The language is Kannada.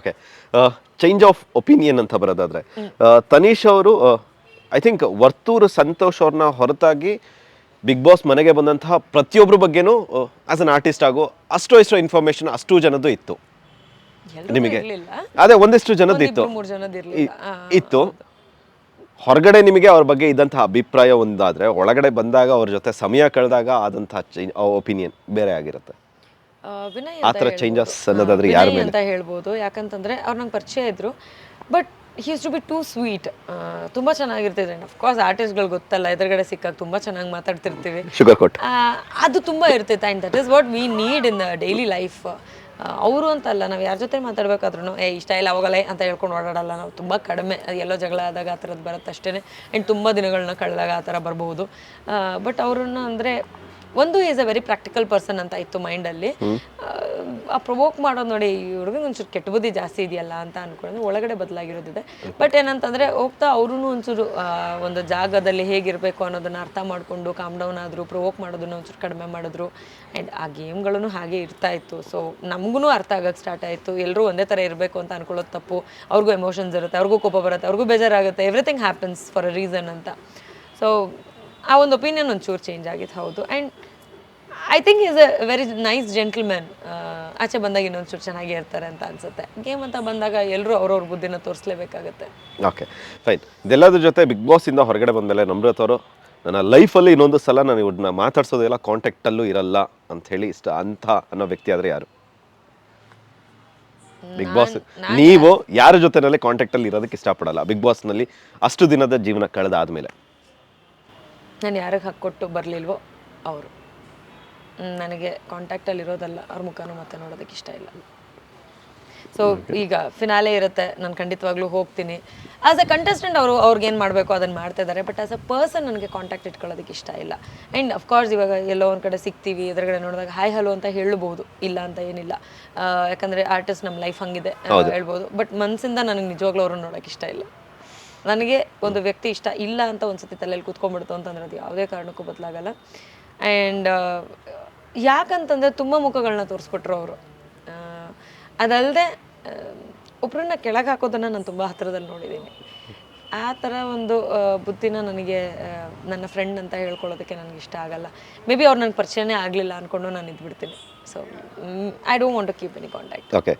ಓಕೆ ಚೇಂಜ್ ಆಫ್ ಒಪಿನಿಯನ್ ಅಂತ ಬರೋದಾದ್ರೆ ತನೀಷ್ ತನೀಶ್ ಅವರು ಐ ಥಿಂಕ್ ವರ್ತೂರು ಸಂತೋಷ್ ಅವ್ರನ್ನ ಹೊರತಾಗಿ ಬಿಗ್ ಬಾಸ್ ಮನೆಗೆ ಬಂದಂತಹ ಪ್ರತಿಯೊಬ್ಬರ ಬಗ್ಗೆನೂ ಆಸ್ ಅನ್ ಆರ್ಟಿಸ್ಟ್ ಆಗೋ ಅಷ್ಟು ಇಷ್ಟೋ ಇನ್ಫಾರ್ಮೇಶನ್ ಅಷ್ಟು ಜನದ್ದು ಇತ್ತು. ನಿಮಗೆ? ಅದೇ ಒಂದಿಷ್ಟು ಜನದ್ದು ಇತ್ತು. ಇತ್ತು. ಹೊರಗಡೆ ನಿಮಗೆ ಅವ್ರ ಬಗ್ಗೆ ಇದ್ದಂತಹ ಅಭಿಪ್ರಾಯ ಒಂದಾದ್ರೆ ಒಳಗಡೆ ಬಂದಾಗ ಅವ್ರ ಜೊತೆ ಸಮಯ ಕಳೆದಾಗ ಆದಂತಹ ಒಪಿನಿಯನ್ ಬೇರೆ ಆಗಿರುತ್ತೆ. ಆ, ವಿನಯ್ ಆ ಅಂತ ಥರ ಹೇಳ್ಬೋದು. ಅನ್ನೋದಾದ್ರೆ ಯಾರ ಮೇಲೆ? ಅಂತ ಹೇಳ್ಬೋದು. ಯಾಕಂತಂದ್ರೆ ಅವ್ರು ನಂಗೆ ಪರಿಚಯ ಇದ್ರು. But he's to be too sweet ತುಂಬಾ ಚೆನ್ನಾಗಿರ್ತಿದ್ರೆ. ಅಫ್ಕೋರ್ಸ್ ಆರ್ಟಿಸ್ಟ್ಗಳು ಗೊತ್ತಲ್ಲ ಎದುರುಗಡೆ ಸಿಕ್ಕಾಗ ತುಂಬಾ ಚೆನ್ನಾಗಿ ಮಾತಾಡ್ತಿರ್ತೀವಿ. ಶುಗರ್ ಕೊಟ್ ಅದು ತುಂಬಾ ಇರ್ತೈತೆ and that is what we need in the daily life ಅವರು ಅಂತಲ್ಲ ನಾವು ಯಾರ ಜೊತೆ ಮಾತಾಡ್ಬೇಕಾದ್ರೂ ಏ ಇಷ್ಟ ಇಲ್ಲ ಅವಾಗಲೇ ಅಂತ ಹೇಳ್ಕೊಂಡು ಓಡಾಡಲ್ಲ ನಾವು. ತುಂಬ ಕಡಿಮೆ. ಅದು ಎಲ್ಲೋ ಜಗಳ ಆದಾಗ ಆ ಥರದ್ದು ಬರುತ್ತೆ ಅಷ್ಟೇ ಆ್ಯಂಡ್ ತುಂಬ ದಿನಗಳನ್ನ ಕಳೆದಾಗ ಆ ಥರ ಬರಬಹುದು ಬಟ್ ಅವ್ರನ್ನ ಅಂದರೆ ಒಂದು is a very practical person ಅಂತ ಇತ್ತು ಮೈಂಡಲ್ಲಿ ಆ ಪ್ರೊವೋಕ್ ಮಾಡೋದು ನೋಡಿ ಈ ಒಂಚೂರು ಕೆಟ್ಟ ಬುದ್ಧಿ ಜಾಸ್ತಿ ಇದೆಯಲ್ಲ ಅಂತ ಅನ್ಕೊಂಡು ಒಳಗಡೆ ಬದಲಾಗಿರೋದಿದೆ. ಬಟ್ ಏನಂತಂದರೆ ಹೋಗ್ತಾ ಅವರು ಒಂಚೂರು ಒಂದು ಜಾಗದಲ್ಲಿ ಹೇಗಿರಬೇಕು ಅನ್ನೋದನ್ನ ಅರ್ಥ ಮಾಡಿಕೊಂಡು ಕಾಮ್ ಡೌನ್ ಆದರು ಪ್ರೊವೋಕ್ ಮಾಡೋದನ್ನ ಒಂಚೂರು ಕಡಿಮೆ ಮಾಡಿದ್ರು. ಆ್ಯಂಡ್ ಆ ಗೇಮ್ಗಳೂ ಹಾಗೆ ಇರ್ತಾ ಇತ್ತು. ಸೊ ನಮಗೂ ಅರ್ಥ ಆಗೋಕ್ಕೆ ಸ್ಟಾರ್ಟ್ ಆಯಿತು. ಎಲ್ಲರೂ ಒಂದೇ ಥರ ಇರಬೇಕು ಅಂತ ಅನ್ಕೊಳ್ಳೋದು ತಪ್ಪು. ಅವ್ರಿಗೂ ಎಮೋಷನ್ಸ್ ಇರುತ್ತೆ ಅವ್ರಿಗೂ ಕೋಪ ಬರುತ್ತೆ ಅವ್ರಿಗೂ ಬೇಜಾರಾಗುತ್ತೆ. Everything happens for a reason ಅಂತ. ಸೊ ಆ ಒಂದು ಒಪಿನಿಯನ್ ಒಂಚೂರು ಚೇಂಜ್ ಆಗಿತ್ತು ಹೌದು. And I think is a very nice gentleman ಆಚೆ ಬಂದಾಗ ಇನ್ನೊಂಚೂರು ಚೆನ್ನಾಗಿ ಇರ್ತಾರೆ ಅಂತ ಅನ್ಸುತ್ತೆ. ಗೇಮ್ ಅಂತ ಬಂದಾಗ ಎಲ್ಲರೂ ಅವ್ರವ್ರ ಬುದ್ಧಿನ ತೋರಿಸ್ಲೇಬೇಕಾಗುತ್ತೆ. ಓಕೆ ಫೈನ್ ಇದೆಲ್ಲದ್ರ ಜೊತೆ ಬಿಗ್ ಬಾಸಿಂದ ಇಂದ ಹೊರಗಡೆ ಬಂದಮೇಲೆ ನಮ್ರತ್ ಅವರು ನನ್ನ ಲೈಫಲ್ಲಿ ಇನ್ನೊಂದು ಸಲ ನಾನು ಇವ್ರನ್ನ ಮಾತಾಡ್ಸೋದೆಲ್ಲ ಕಾಂಟ್ಯಾಕ್ಟಲ್ಲೂ ಇರಲ್ಲ ಅಂತ ಹೇಳಿ ಇಷ್ಟ ಅಂತ ಅನ್ನೋ ವ್ಯಕ್ತಿ ಆದರೆ ಯಾರು? ಬಿಗ್ ಬಾಸ್ ನೀವು ಯಾರ ಜೊತೆನಲ್ಲಿ ಕಾಂಟ್ಯಾಕ್ಟಲ್ಲಿ ಇರೋದಕ್ಕೆ ಇಷ್ಟಪಡಲ್ಲ. ಬಿಗ್ ಬಾಸ್ನಲ್ಲಿ ಅಷ್ಟು ದಿನದ ಜೀವನ ಕಳೆದಾದ್ಮೇಲೆ. ನಾನು ಯಾರಿಗೆ ಹಾಕ್ಕೊಟ್ಟು ಬರಲಿಲ್ವೋ ಅವರು. ನನಗೆ ಕಾಂಟ್ಯಾಕ್ಟಲ್ಲಿ ಇರೋದಲ್ಲ ಅವ್ರ ಮುಖನೂ ಮತ್ತೆ ನೋಡೋದಕ್ಕೆ ಇಷ್ಟ ಇಲ್ಲ. ಸೊ ಈಗ ಫಿನಾಲೆ ಇರುತ್ತೆ ನಾನು ಖಂಡಿತವಾಗ್ಲೂ ಹೋಗ್ತೀನಿ. ಆಸ್ ಅ ಕಂಟೆಸ್ಟೆಂಟ್ ಅವರು ಅವ್ರಿಗೆ ಏನು ಮಾಡಬೇಕು ಅದನ್ನು ಮಾಡ್ತಾ ಇದ್ದಾರೆ. ಬಟ್ ಆಸ್ ಅ ಪರ್ಸನ್ ನನಗೆ ಕಾಂಟ್ಯಾಕ್ಟ್ ಇಟ್ಕೊಳ್ಳೋದಕ್ಕೆ ಇಷ್ಟ ಇಲ್ಲ. ಆ್ಯಂಡ್ ಅಫ್ಕೋರ್ಸ್ ಇವಾಗ ಎಲ್ಲೋ ಒಂದು ಕಡೆ ಸಿಗ್ತೀವಿ ಎದುರುಗಡೆ ನೋಡಿದಾಗ ಹಾಯ್ ಹಲೋ ಅಂತ ಹೇಳ್ಬೋದು. ಇಲ್ಲ ಅಂತ ಏನಿಲ್ಲ. ಯಾಕಂದರೆ ಆರ್ಟಿಸ್ಟ್ ನಮ್ಮ ಲೈಫ್ ಹಂಗಿದೆ ಹೇಳ್ಬೋದು. ಬಟ್ ಮನಸ್ಸಿಂದ ನನಗೆ ನಿಜವಾಗ್ಲೂ ಅವ್ರನ್ನ ನೋಡೋಕೆ ಇಷ್ಟ ಇಲ್ಲ. ನನಗೆ ಒಂದು ವ್ಯಕ್ತಿ ಇಷ್ಟ ಇಲ್ಲ ಅಂತ ಒಂದ್ಸತಿ ತಲೆಯಲ್ಲಿ ಕೂತ್ಕೊಂಡ್ಬಿಡ್ತು ಅಂತಂದ್ರೆ ಅದು ಯಾವುದೇ ಕಾರಣಕ್ಕೂ ಬದಲಾಗಲ್ಲ. ಆ್ಯಂಡ್ ಯಾಕಂತಂದ್ರೆ ತುಂಬ ಮುಖಗಳನ್ನ ತೋರಿಸ್ಕೊಟ್ರು ಅವರು. ಅದಲ್ಲದೆ ಒಬ್ಬರನ್ನ ಕೆಳಗೆ ಹಾಕೋದನ್ನು ನಾನು ತುಂಬ ಹತ್ತಿರದಲ್ಲಿ ನೋಡಿದ್ದೀನಿ ಆ ಥರ ಒಂದು ಬುದ್ಧಿನ ನನಗೆ ನನ್ನ ಫ್ರೆಂಡ್ ಅಂತ ಹೇಳ್ಕೊಳ್ಳೋದಕ್ಕೆ ನನಗೆ ಇಷ್ಟ ಆಗಲ್ಲ. ಮೇ ಬಿ ಅವ್ರು ನನಗೆ ಪರಿಚಯನೇ ಆಗಲಿಲ್ಲ ಅಂದ್ಕೊಂಡು ನಾನು ಇದ್ಬಿಡ್ತೀನಿ. So I don't want to keep any contact okay